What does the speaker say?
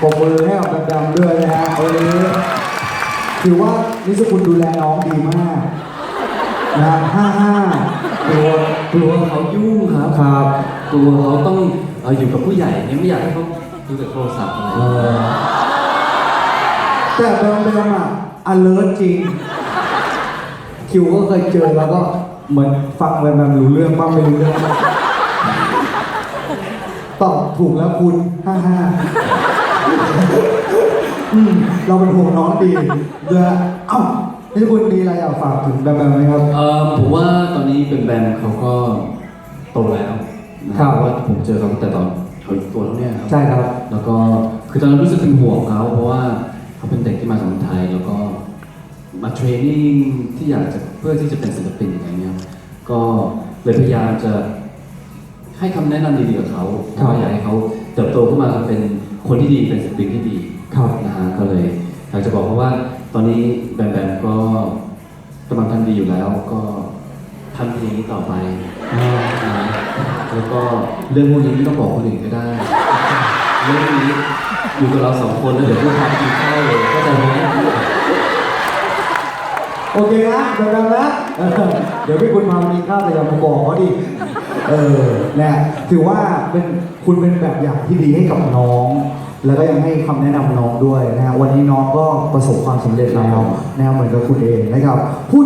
ปรบมือให้กับดำๆด้วยนะฮะวันนี้ถือว่านิสกุลดูแลน้องดีมากนะห้าห้ากลัวกลัวเขายุ่งครับครับกลัวเขาต้องเอ่ออยู่กับผู้ใหญ่เนี่ยไม่อยากให้เขาดูแต่โทรศัพท์อะไรเออแต่แบมๆอะ alert จริง คิวก็เคยเจอแล้วก็เหมือนฟังแบมๆรู้เรื่องบ้างไม่รู้เรื่องบ้างตอบถูกแล้วคุณ ห้าห้า อืมเราเป็นห่วงน้องดีเดือเอ้านี่คุณมีอะไรอยากฝากถึงแบมๆไหมครับ เออผมว่าตอนนี้เป็นแบมเขาก็โตแล้วนะครับ เพาะว่าผมเจอเขาตั้งแต่ตอนเขาอยู่ตัวเท่าเนี้ยครับ ใช่ครับ แล้วก็คือตอนนั้นรู้สึกเป็นห่วงเขาเพราะว่าเขาเป็นเด็กที่มาจากเมืองไทย แล้วก็มาเทรนนิ่งที่อยากจะเพื่อที่จะเป็นศิลปินอะไรเงี้ยก็เลยพยายามจะให้คำแนะนำดีๆกับเขาเพราะว่าอยากให้เขาเติบโตขึ้นมาเป็นคนที่ดีเป็นศิลปินที่ดีครับ นะฮะก็เลยอยากจะบอกเขาะว่าตอนนี้แบมแบมก็กำลังทำดีอยู่แล้วก็ทำเพลงนี้ต่อไปนะแล้วก็เรื่องพวกนี้ไม่ต้องบอกคนอื่นก็ได้ เรื่องนี้อยู่กับเราสองคนแล้วเดี๋ยวพวกพาไปกินข้าวเลยก็จะไหมโอเคนะเดี๋ยวกันนะเออเดี๋ยวพี่คุณมาวันนี้ข้าวแต่อย่ามาบอกเขาดิ เออเนี่ยถือว่าเป็นคุณเป็นแบบอย่างที่ดีให้กับน้อง แล้วก็ยังให้คำแนะนำน้องด้วยนะฮะวันนี้น้องก็ประสบความสำเร็จแล้วแนวเหมือนกับคุณเองนะครับพูด